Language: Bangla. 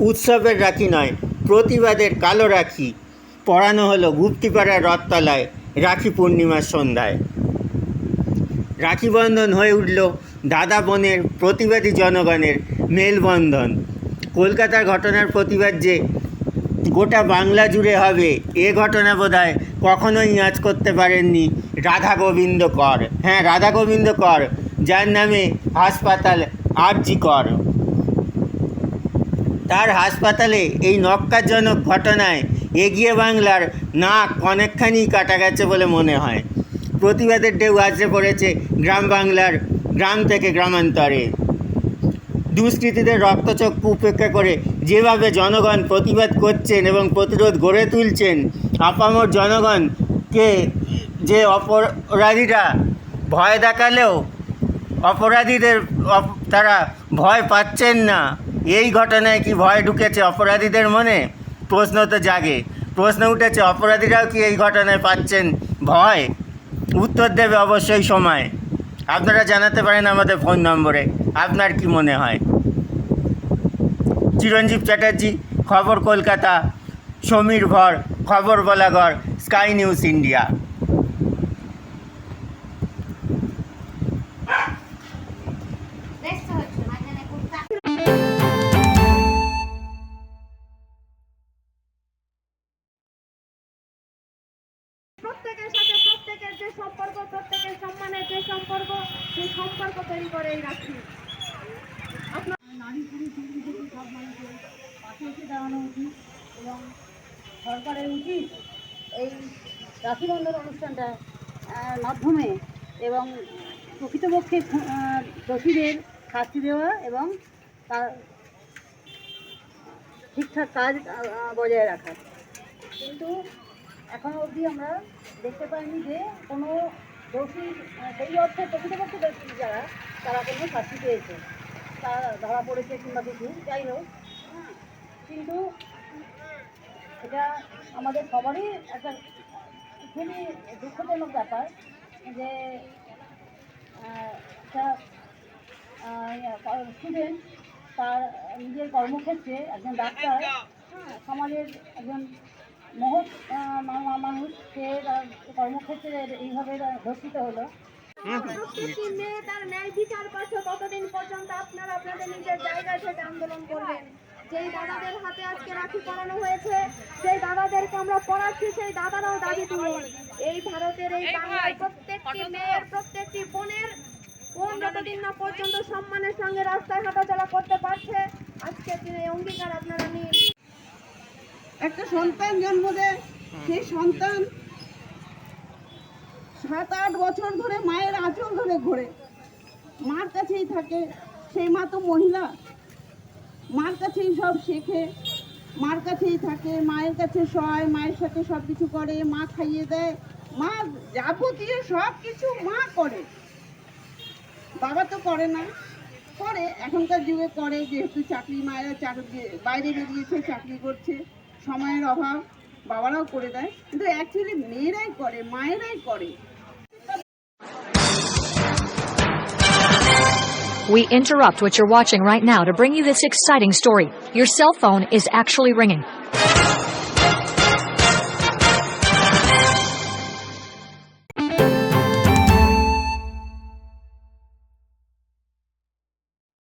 উৎসবের রাখি নয়, প্রতিবাদের কালো রাখি পড়ানো হলো গুপ্তিপাড়ার রথতলায় রাখি পূর্ণিমার সন্ধ্যায়। রাখি বন্ধন হয়ে উঠল দাদা বোনের প্রতিবাদী জনগণের মেলবন্ধন। কলকাতার ঘটনার প্রতিবাদ যে গোটা বাংলা জুড়ে হবে, এ ঘটনা বোধহয় কখনোই আঁচ করতে পারেননি রাধা গোবিন্দ কর। হ্যাঁ রাধা গোবিন্দ কর, যার নামে হাসপাতাল আরজি কর। তার হাসপাতালে এই নক্কারজনক ঘটনায় এগিয়ে বাংলার নাক অনেকখানি কাটা গেছে বলে মনে হয়। প্রতিবাদের ঢেউ আছড়ে পড়েছে গ্রাম বাংলার গ্রাম থেকে গ্রামান্তরে। দুষ্কৃতীদের রক্তচক্ষু উপেক্ষা করে যেভাবে জনগণ প্রতিবাদ করছেন এবং প্রতিরোধ গড়ে তুলছেন, আপামর জনগণকে যে অপরাধীরা ভয় দেখালেও অপরাধীদের তারা ভয় পাচ্ছেন না। এই ঘটনায় কি ভয় ঢুকেছে অপরাধীদের মনে? প্রশ্ন তো জাগে। প্রশ্ন উঠেছে, অপরাধীরাও কি এই ঘটনায় পাচ্ছেন ভয়? উত্তর দেবে অবশ্যই সময়। আপনারা জানাতে পারেন আমাদের ফোন নম্বরে। আপনার কি মনে হয়? চিরঞ্জীব চ্যাটার্জি, খবর কলকাতা, সমীর ভর, খবর বলাগর স্কাই নিউজ ইন্ডিয়া। প্রত্যেকের সাথে প্রত্যেকের যে সম্পর্ক, প্রত্যেকের সম্মানের যে সম্পর্ক, সেই সম্পর্ক তৈরি করে রাখি আপনার নারী উচিত এবং সরকারের উচিত এই রাখি বন্ধন অনুষ্ঠানটা মাধ্যমে এবং প্রকৃতপক্ষে দোষীদের শাস্তি দেওয়া এবং তার ঠিকঠাক কাজ বজায় রাখা। কিন্তু এখনও অবধি আমরা দেখতে পাইনি যে কোনো দোষী সেই অর্থে প্রকৃতপক্ষে দোষী যারা তারা কোনো শাস্তি পেয়েছে। তারা ধরা পড়েছে কিংবা কিছু যাই হোক। হ্যাঁ কিন্তু এটা আমাদের সবারই একটা খুবই দুঃখজনক ব্যাপার যে একটা স্টুডেন্ট তার নিজের কর্মক্ষেত্রে একজন ডাক্তার হ্যাঁ, সমাজের একজন মহৎ মানুষ সে তার কর্মক্ষেত্রে এইভাবে ধর্ষিত হলো। প্রত্যেকটি মেয়ে তার ন্যায় বিচার পাচ্ছে ততদিন পর্যন্ত আপনারা আপনাদের নিজের জায়গা থেকে আন্দোলন করবেন। যেই দাদাদের হাতে আজকে রাখি পরানো হয়েছে সেই দাদাদেরকে আমরা পড়াচ্ছি সেই দাদারাও দাবি তুলুন এই ভারতের এই বাংলার প্রত্যেকটি মেয়ের প্রত্যেকটি বোনের কোন যতদিন না পর্যন্ত সম্মানের সঙ্গে রাস্তায় হাঁটাচলা করতে পারছে আজকের দিনে এই অঙ্গীকার আপনারা নিন। একটা সন্তান জন্ম দেয়। সেই সন্তান সাত আট বছর ধরে মায়ের আঁচল ধরে ঘোরে। মার কাছেই থাকে। সেই মা তো মহিলা। মার কাছেই সব শেখে। মার কাছেই থাকে। মায়ের কাছে শয় মায়ের সাথে সব কিছু করে মা খাইয়ে দেয়। মা যাবতীয় সব কিছু মা করে। বাবা তো করে না। করে। এখনকার যুগে করে যেহেতু চাকরি মায়েরা চাকরি বাইরে বেরিয়েছে চাকরি করছে। সময়ের অভাব বাবারাও করে দেয় কিন্তু অ্যাকচুয়ালি মেয়েরাই করে মায়েরাই করে We interrupt what you're watching right now to bring you this exciting story. Your cell phone is actually ringing.